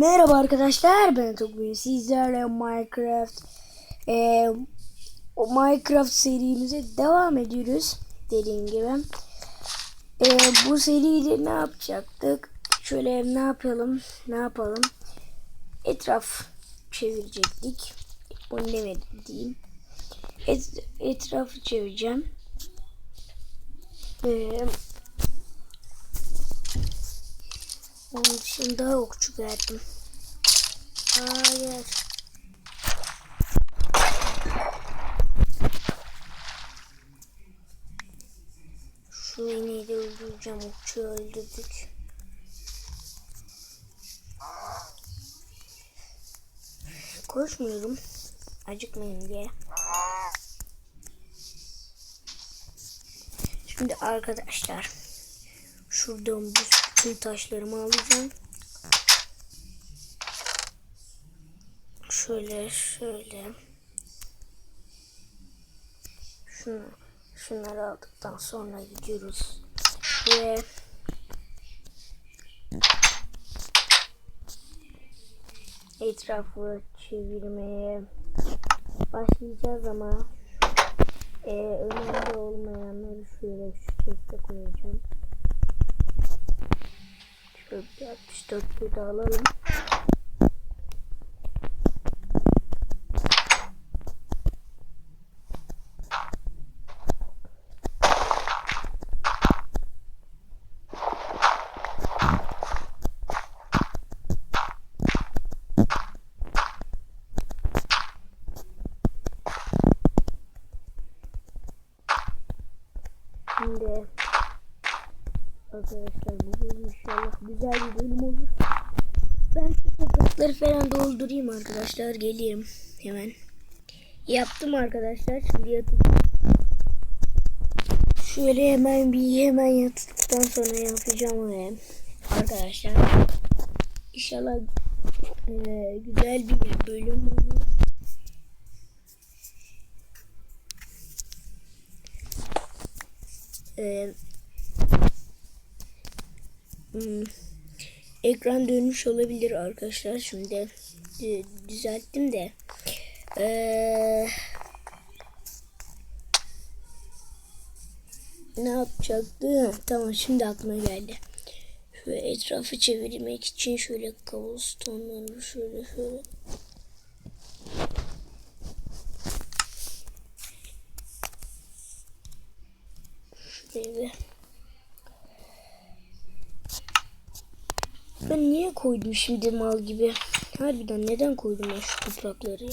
Merhaba arkadaşlar ben Tugbi sizlerle Minecraft e, o Minecraft serimize devam ediyoruz dediğim gibi. E, bu seride ne yapacaktık? Şöyle ne yapalım ne yapalım? Etraf çevirecektik. Bunu demedim diyeyim? Et, etrafı çevireceğim. E, onun dışında okçu verdim. Hayır. Şu ineği de öldüreceğim. Okçuyu öldürdük. Koşmuyorum. Acıkmayın diye. Şimdi arkadaşlar. Şuradan bu bütün taşlarımı alacağım. Şöyle şöyle. Şunu, şunları aldıktan sonra gidiyoruz. Ve etrafı çevirmeye başlayacağız ama e, önemli olmayanları şöyle şu çekte koyacağım. Şöyle bir 64 de alalım. Şimdi arkadaşlar bu bölüm inşallah güzel bir bölüm olur. Ben şu falan doldurayım arkadaşlar. Geleyim hemen. Yaptım arkadaşlar. Şimdi yatacağım. Şöyle hemen bir hemen yattıktan sonra yapacağım ve arkadaşlar inşallah e, güzel bir bölüm olur. Eee Hmm. Ekran dönmüş olabilir arkadaşlar. Şimdi düzelttim de. Ee, ne yapacaktı? Tamam şimdi aklıma geldi. Şöyle etrafı çevirmek için şöyle cobblestone'ları şöyle şöyle şöyle Ben niye koydum şimdi mal gibi? Harbiden neden koydum şu toprakları ya?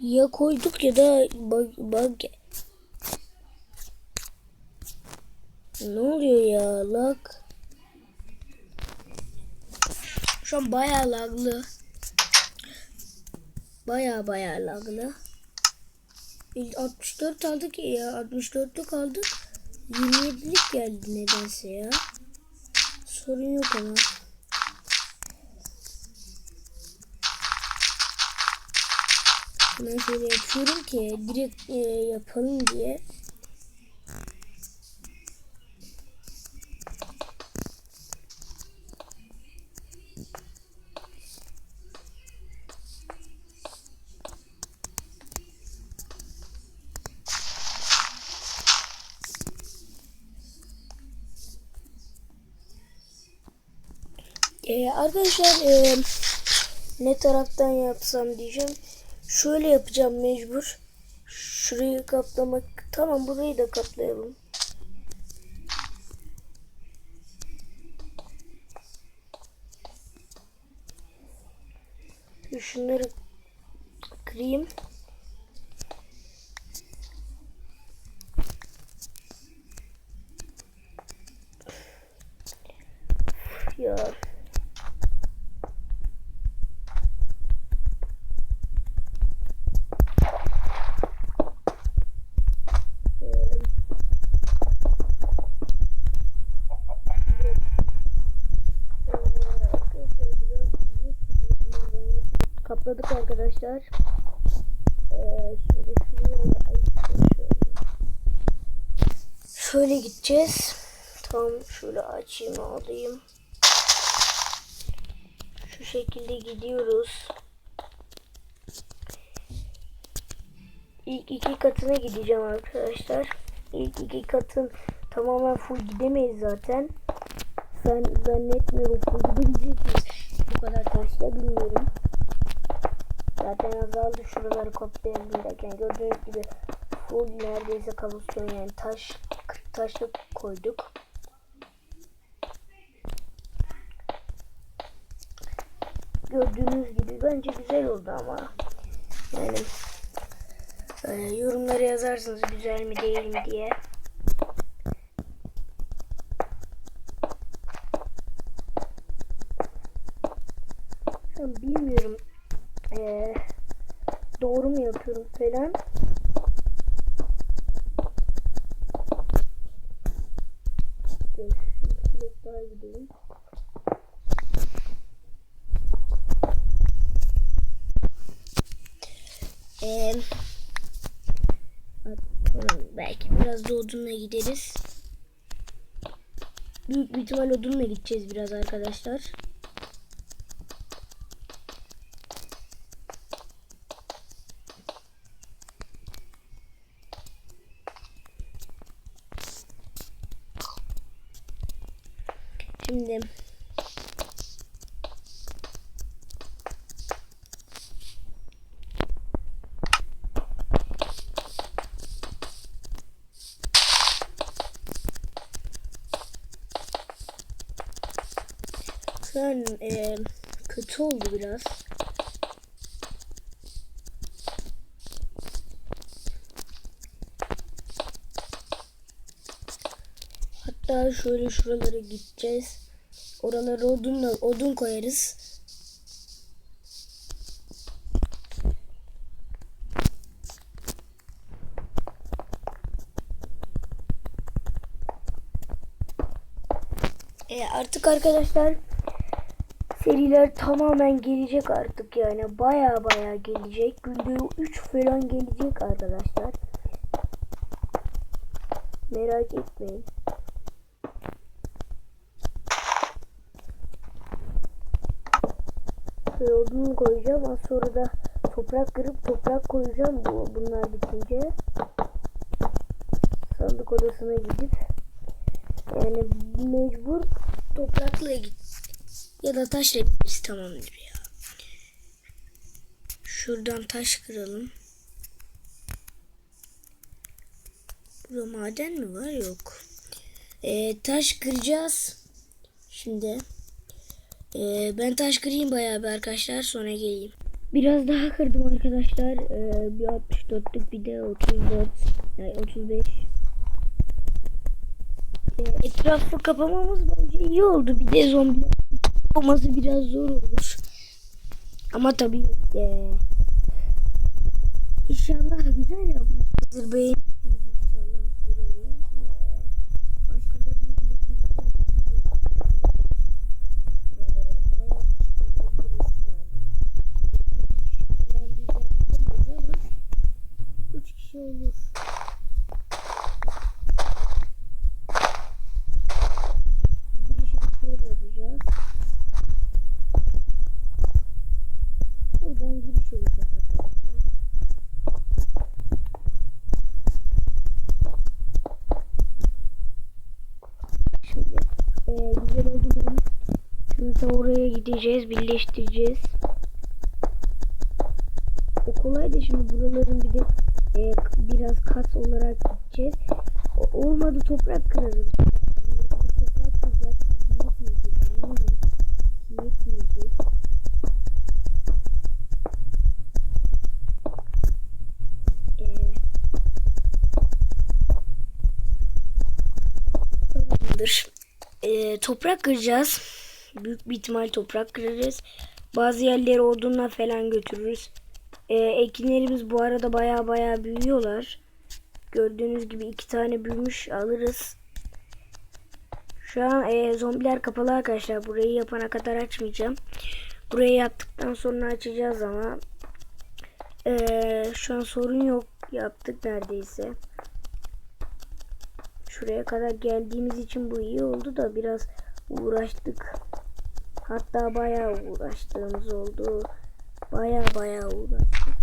Ya koyduk ya da bug, bug. Ne oluyor ya lag? Şu an bayağı laglı. Bayağı bayağı laglı. 64 aldık ya 64'lük kaldık. 27'lik geldi nedense ya. Sorun yok ama. Ben şöyle yapıyorum ki direkt e, yapalım diye. Ee, arkadaşlar e, ne taraftan yapsam diyeceğim. Şöyle yapacağım mecbur. Şurayı kaplamak. Tamam burayı da kaplayalım. Şunları kırayım. Ya. Kapladık arkadaşlar. Ee, şöyle şöyle. şöyle gideceğiz. Tam şöyle açayım alayım. Şu şekilde gidiyoruz. İlk iki katına gideceğim arkadaşlar. İlk iki katın tamamen full gidemeyiz zaten. Ben zannetmiyorum full gidebilecek miyiz? Bu kadar taşla bilmiyorum. Zaten azaldı şuraları kopyalayalım derken gördüğünüz gibi full neredeyse kabuston yani taş 40 taşla koyduk. Gördüğünüz gibi bence güzel oldu ama yani e, yorumlara yazarsınız güzel mi değil mi diye. Bilmiyorum e, doğru mu yapıyorum falan. Ee, belki biraz da odunla gideriz. Büyük bir ihtimal odunla gideceğiz biraz arkadaşlar. Şimdi An e, kötü oldu biraz. Hatta şöyle şuralara gideceğiz. Oralara odunla odun koyarız. E, artık arkadaşlar seriler tamamen gelecek artık yani baya baya gelecek. Günde 3 falan gelecek arkadaşlar. Merak etmeyin. Şöyle odun koyacağım. Az sonra da toprak kırıp toprak koyacağım bu bunlar bitince. Sandık odasına gidip yani mecbur toprakla git ya da taşla gideriz tamamdır ya. Şuradan taş kıralım. Burada maden mi var? Yok. Ee, taş kıracağız. Şimdi. Ee, ben taş kırayım bayağı bir arkadaşlar. Sonra geleyim. Biraz daha kırdım arkadaşlar. Ee, bir 64'lük bir de 34. Yani 35. Ee, etrafı kapamamız bence iyi oldu. Bir de zombi olması biraz zor olur. Ama tabii ee, inşallah güzel yapmışızdır. Beğenirsiniz inşallah burayı. Ee, başka da bir video ee, bayağı çıkabiliriz yani. Falan bir de ama 3 kişi olur. Girişi şöyle yapacağız. Buradan giriş olacak arkadaşlar. Şimdi e, güzel oldu mu? Şimdi gideceğiz, birleştireceğiz. O kolay da şimdi buraların bir de e, biraz kat olarak gideceğiz. O, olmadı toprak kırarız. Yani bu toprak kıracağız. Yetmeyecek. Yetmeyecek. Ee, Tamamdır. Ee, toprak kıracağız. Büyük bir ihtimal toprak kırarız. Bazı yerleri odunla falan götürürüz. Ee, ekinlerimiz bu arada baya baya büyüyorlar. Gördüğünüz gibi iki tane büyümüş alırız. Şu an e, zombiler kapalı arkadaşlar. Burayı yapana kadar açmayacağım. Burayı yaptıktan sonra açacağız ama e, şu an sorun yok. Yaptık neredeyse. Şuraya kadar geldiğimiz için bu iyi oldu da biraz uğraştık. Hatta bayağı uğraştığımız oldu. Bayağı bayağı uğraştık.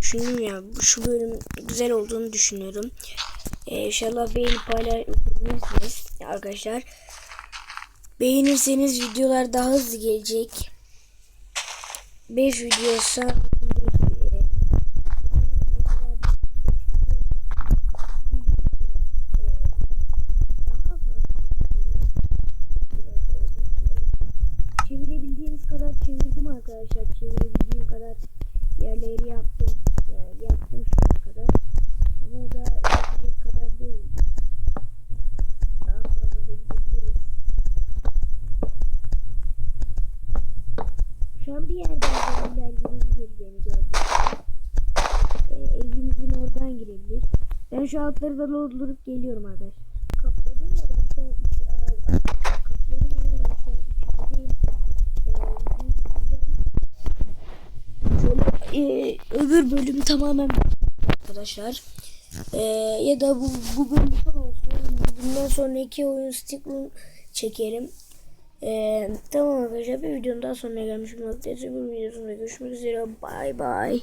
Düşündüm ya şu bölüm güzel olduğunu düşünüyorum. Ee, inşallah beğenip paylaşırsınız arkadaşlar. Beğenirseniz videolar daha hızlı gelecek. 5 videosa Çevirebildiğimiz kadar çevirdim arkadaşlar. Çevirebildiğim kadar yerleri yaptım. Yani yaptım şu ana kadar. Ama o da yapacak kadar değil. Daha fazla da gidebiliriz. Şu an bir yerden ilerleyebilir beni gördüğünüzde. Ee, evimizin oradan girebilir. Altları da doldurup geliyorum arkadaşlar. Kapladım da ben şu an kapladım ama ben şu an içinde değil. Ee. Şöyle e, öbür bölüm tamamen arkadaşlar. Ee, ya da bu, bu bölüm olsun. Bundan sonraki oyun Stickman çekerim. Ee, tamam arkadaşlar bir videonun daha sonuna gelmiş bulunmaktayız. Bir videosunda görüşmek üzere. Bye bye.